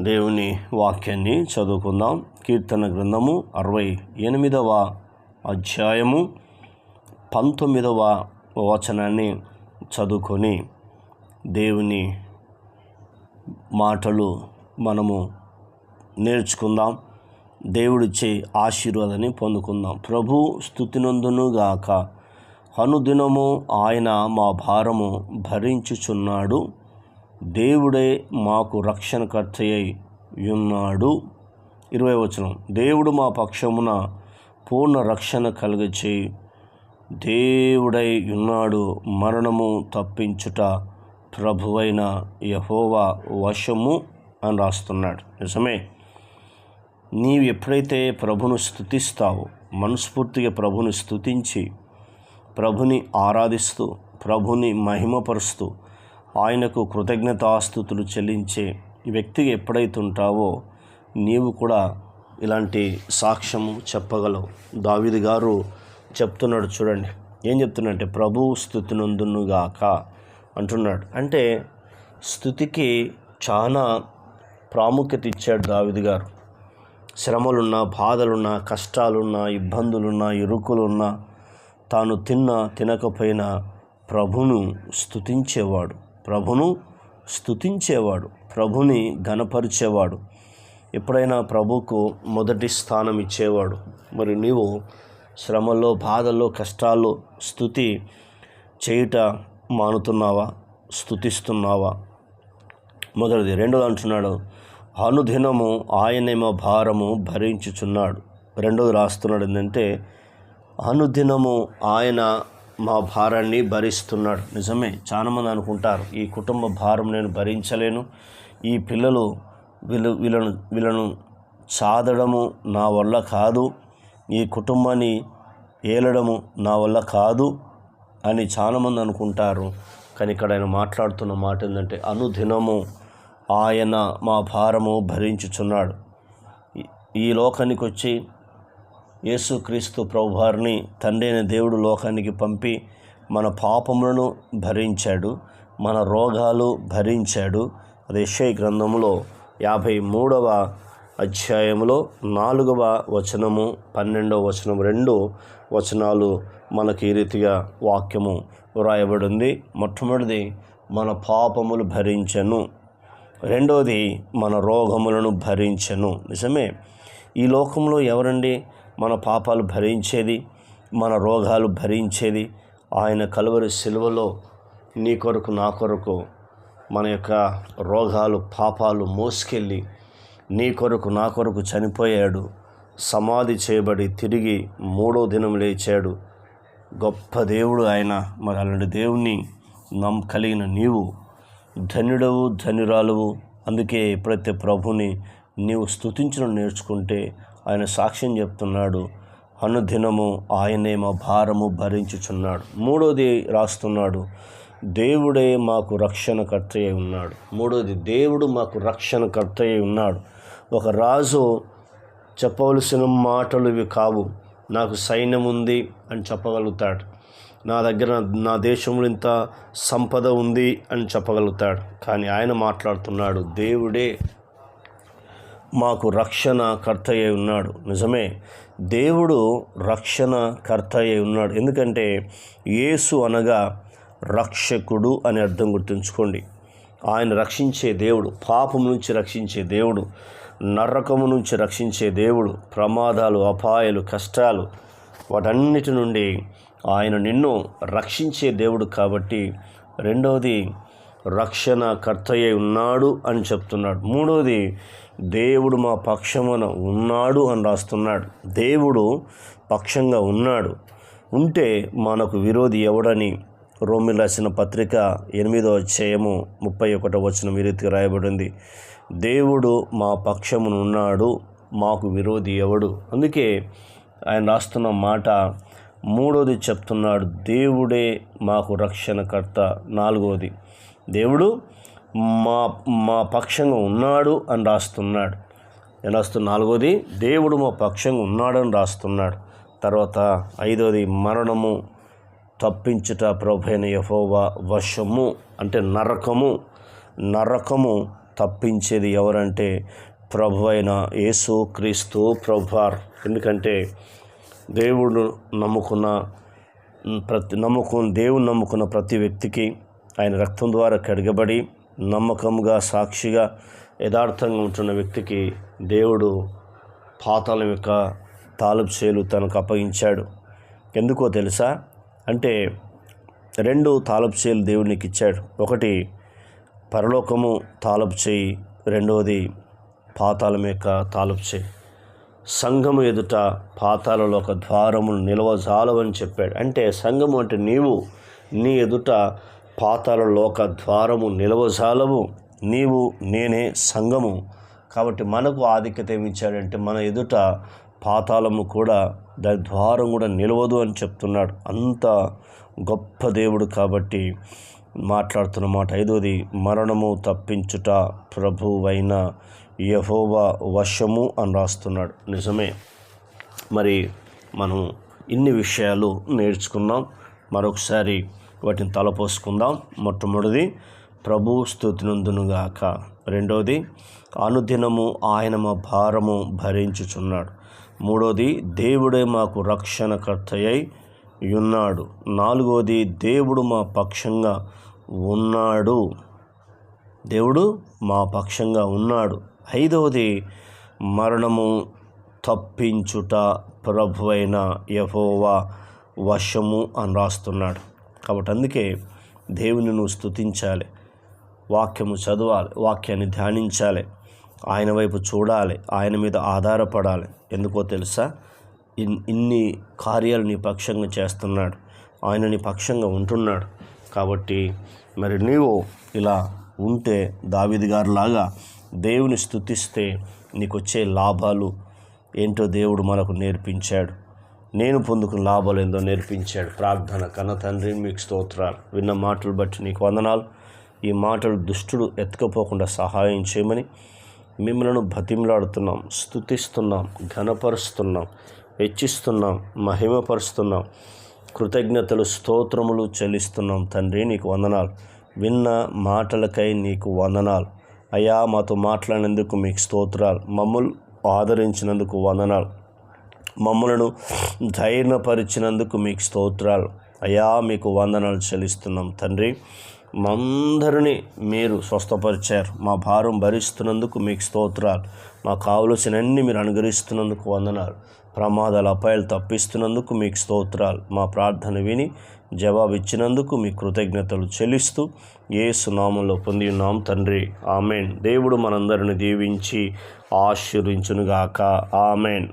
దేవుని వాక్యాన్ని చదువుకుందాం. కీర్తన గ్రంథము అరవై ఎనిమిదవ అధ్యాయము పంతొమ్మిదవ వచనాన్ని చదువుకొని దేవుని మాటలు మనము నేర్చుకుందాం. దేవుడిచ్చే ఆశీర్వాదాన్ని పొందుకుందాం. ప్రభు స్థుతినందునుగాక. అనుదినము ఆయన మా భారము భరించుచున్నాడు. దేవుడే మాకు రక్షణకర్తయ్యై ఉన్నాడు. ఇరవై వచనం. దేవుడు మా పక్షమున పూర్ణ రక్షణ కలుగచేయి దేవుడై ఉన్నాడు మరణము తప్పించుట ప్రభువైన యహోవా వశము అని రాస్తున్నాడు. నిజమే. నీవు ఎప్పుడైతే ప్రభును స్థుతిస్తావో మనస్ఫూర్తిగా ప్రభుని స్థుతించి ప్రభుని ఆరాధిస్తూ ప్రభుని మహిమపరుస్తూ ఆయనకు కృతజ్ఞతాస్థుతులు చెల్లించే వ్యక్తి ఎప్పుడైతే ఉంటావో నీవు కూడా ఇలాంటి సాక్ష్యము చెప్పగలవు. దావిది గారు చెప్తున్నాడు చూడండి. ఏం చెప్తున్నాడంటే ప్రభు స్థుతినందునుగాక అంటున్నాడు. అంటే స్థుతికి చాలా ప్రాముఖ్యత ఇచ్చాడు దావిది గారు. శ్రమలున్నా బాధలున్నా కష్టాలున్నా ఇబ్బందులున్నా ఇరుకులున్నా తాను తిన్న తినకపోయినా ప్రభును స్థుతించేవాడు. ప్రభును స్థుతించేవాడు ప్రభుని ఘనపరిచేవాడు. ఎప్పుడైనా ప్రభుకు మొదటి స్థానం ఇచ్చేవాడు. మరి నీవు శ్రమల్లో బాధల్లో కష్టాల్లో స్థుతి చేయుట మానుతున్నావా? స్థుతిస్తున్నావా మొదటిది. రెండోది అంటున్నాడు అనుదినము ఆయనేమో భారము భరించుచున్నాడు. రెండోది రాస్తున్నాడు ఏంటంటే అనుదినము ఆయన మా భారాన్ని భరిస్తున్నాడు. నిజమే చాలామంది అనుకుంటారు ఈ కుటుంబ భారం నేను భరించలేను. ఈ పిల్లలు వీళ్ళు వీళ్ళను వీళ్ళను సాదడము నా వల్ల కాదు. ఈ కుటుంబాన్ని ఏలడము నా వల్ల కాదు అని చాలామంది అనుకుంటారు. కానీ ఇక్కడ ఆయన మాట్లాడుతున్న మాట ఏంటంటే అనుదినము ఆయన మా భారము భరించుచున్నాడు. ఈ- ఈ లోకానికి వచ్చి యేసుక్రీస్తు ప్రభువారిని తండ్రైన దేవుడు లోకానికి పంపి మన పాపములను భరించాడు మన రోగాలు భరించాడు. అది యెషయా గ్రంథములో యాభై మూడవ అధ్యాయములో నాలుగవ వచనము పన్నెండవ వచనం రెండు వచనాలు మనకి ఈ రీతిగా వాక్యము వ్రాయబడింది. మొట్టమొదటిది మన పాపములు భరించను. రెండవది మన రోగములను భరించను. నిజమే ఈ లోకంలో ఎవరండి? మన పాపాలు భరించేది మన రోగాలు భరించేది. ఆయన కలువరి సిలువలో నీ కొరకు నా కొరకు మన యొక్క రోగాలు పాపాలు మోసుకెళ్ళి నీ కొరకు నా కొరకు చనిపోయాడు. సమాధి చేయబడి తిరిగి మూడో దినం లేచాడు. గొప్ప దేవుడు ఆయన. మరి అలాంటి దేవుణ్ణి నమ్ కలిగిన నీవు ధన్యుడవు ధన్యురాలువు. అందుకే ఎప్పుడైతే ప్రభుని నీవు స్థుతించడం నేర్చుకుంటే ఆయన సాక్ష్యం చెప్తున్నాడు. అనుదినము ఆయనే మా భారము భరించుచున్నాడు. మూడోది రాస్తున్నాడు దేవుడే మాకు రక్షణ అయి ఉన్నాడు. మూడోది దేవుడు మాకు రక్షణ అయి ఉన్నాడు. ఒక రాజు చెప్పవలసిన మాటలు ఇవి కావు. నాకు సైన్యం ఉంది అని చెప్పగలుగుతాడు. నా దగ్గర నా దేశంలో ఇంత సంపద ఉంది అని చెప్పగలుగుతాడు. కానీ ఆయన మాట్లాడుతున్నాడు దేవుడే మాకు రక్షణ కర్తయ్య ఉన్నాడు. నిజమే దేవుడు రక్షణ కర్తయ్య ఉన్నాడు. ఎందుకంటే యేసు అనగా రక్షకుడు అని అర్థం గుర్తుంచుకోండి. ఆయన రక్షించే దేవుడు పాపం నుంచి రక్షించే దేవుడు నరకము నుంచి రక్షించే దేవుడు ప్రమాదాలు అపాయాలు కష్టాలు వాటన్నిటి నుండి ఆయన నిన్ను రక్షించే దేవుడు కాబట్టి రెండవది రక్షణ కర్తయ్య ఉన్నాడు అని చెప్తున్నాడు. మూడవది దేవుడు మా పక్షమున ఉన్నాడు అని రాస్తున్నాడు. దేవుడు పక్షంగా ఉన్నాడు. ఉంటే మనకు విరోధి ఎవడని రోమి రాసిన పత్రిక ఎనిమిదో అధ్యాయము ముప్పై ఒకటో వచనం ఈ రాయబడింది. దేవుడు మా పక్షమున ఉన్నాడు మాకు విరోధి ఎవడు? అందుకే ఆయన రాస్తున్న మాట మూడోది చెప్తున్నాడు దేవుడే మాకు రక్షణకర్త. నాలుగోది దేవుడు మా మా పక్షంగా ఉన్నాడు అని రాస్తున్నాడు. ఏం రాస్తున్న? నాలుగోది దేవుడు మా పక్షంగా ఉన్నాడని రాస్తున్నాడు. తర్వాత ఐదోది మరణము తప్పించుట ప్రభైన యహోవా వశము అంటే నరకము. నరకము తప్పించేది ఎవరంటే ప్రభు అయిన యేసు క్రీస్తు ప్రభువార్. ఎందుకంటే దేవుడు నమ్ముకున్న ప్రతి నమ్ముకున్న దేవుని నమ్ముకున్న ప్రతి వ్యక్తికి ఆయన రక్తం ద్వారా కడగబడి నమ్మకంగా సాక్షిగా యథార్థంగా ఉంటున్న వ్యక్తికి దేవుడు పాతాళం యొక్క తాలూపు చేలు తనకు అప్పగించాడు. ఎందుకో తెలుసా? అంటే రెండు తాలపు చేలు దేవునికి ఇచ్చాడు. ఒకటి పరలోకము తాలపు చేయి రెండవది పాతాళం యొక్క తాలపు చేయి. సంఘము ఎదుట పాతాలలో ఒక ద్వారమును నిలవజాలవని చెప్పాడు. అంటే సంఘము అంటే నీవు నీ ఎదుట పాతాలలో ఒక ద్వారము నిలవజాలవు. నీవు నేనే సంఘము కాబట్టి మనకు ఆధిక్యత ఏమిచ్చాడంటే మన ఎదుట పాతాళము కూడా దాని ద్వారం కూడా నిలవదు అని చెప్తున్నాడు. అంత గొప్ప దేవుడు కాబట్టి మాట్లాడుతున్న మాట. ఐదోది మరణము తప్పించుట ప్రభువైన యహోవా వశము అని రాస్తున్నాడు. నిజమే. మరి మనం ఇన్ని విషయాలు నేర్చుకున్నాం. మరొకసారి వాటిని తలపోసుకుందాం. మొట్టమొదటిది ప్రభు స్థుతినందునుగాక రెండవది అనుదినము ఆయన మా భారము భరించుచున్నాడు. మూడోది దేవుడే మాకు రక్షణకర్తయ్యై ఉన్నాడు. నాలుగోది దేవుడు మా పక్షంగా ఉన్నాడు. దేవుడు మా పక్షంగా ఉన్నాడు. ఐదవది మరణము తప్పించుట ప్రభువైన యహోవా వశము అని రాస్తున్నాడు. కాబట్టి అందుకే దేవుని నువ్వు స్థుతించాలి వాక్యము చదవాలి వాక్యాన్ని ధ్యానించాలి. ఆయన వైపు చూడాలి ఆయన మీద ఆధారపడాలి. ఎందుకో తెలుసా? ఇన్ ఇన్ని కార్యాలు నీ పక్షంగా చేస్తున్నాడు. ఆయన నీ పక్షంగా ఉంటున్నాడు. కాబట్టి మరి నీవు ఇలా ఉంటే దావిది గారిలాగా దేవుని స్థుతిస్తే నీకు వచ్చే లాభాలు ఏంటో దేవుడు మనకు నేర్పించాడు. నేను పొందుకున్న లాభాలు ఏందో నేర్పించాడు ప్రార్థన కన్న తండ్రి మీకు స్తోత్రాలు. విన్న మాటలు బట్టి నీకు వందనాలు. ఈ మాటలు దుష్టుడు ఎత్తుకపోకుండా సహాయం చేయమని మిమ్మలను బతిమలాడుతున్నాం స్తుతిస్తున్నాం ఘనపరుస్తున్నాం హెచ్చిస్తున్నాం మహిమపరుస్తున్నాం. కృతజ్ఞతలు స్తోత్రములు చెల్లిస్తున్నాం తండ్రి నీకు వందనాలు. విన్న మాటలకై నీకు వందనాలు. అయ్యా మాతో మాట్లాడినందుకు మీకు స్తోత్రాలు. మమ్మల్ని ఆదరించినందుకు వందనాలు. మమ్మలను ధైర్యపరిచినందుకు మీకు స్తోత్రాలు. అయ్యా మీకు వందనాలు చెల్లిస్తున్నాం తండ్రి. మందరిని మీరు స్వస్థపరిచారు. మా భారం భరిస్తున్నందుకు మీకు స్తోత్రాలు. మా కావలసినన్ని మీరు అనుగ్రహిస్తున్నందుకు వందనాలు. ప్రమాదాల అపాయాలు తప్పిస్తున్నందుకు మీకు స్తోత్రాలు. మా ప్రార్థన విని జవాబు ఇచ్చినందుకు మీ కృతజ్ఞతలు చెల్లిస్తూ ఏ సునామంలో పొంది ఉన్నాం తండ్రి. ఆమెన్. దేవుడు మనందరిని దీవించి ఆశీర్వించునుగాక. ఆమెన్.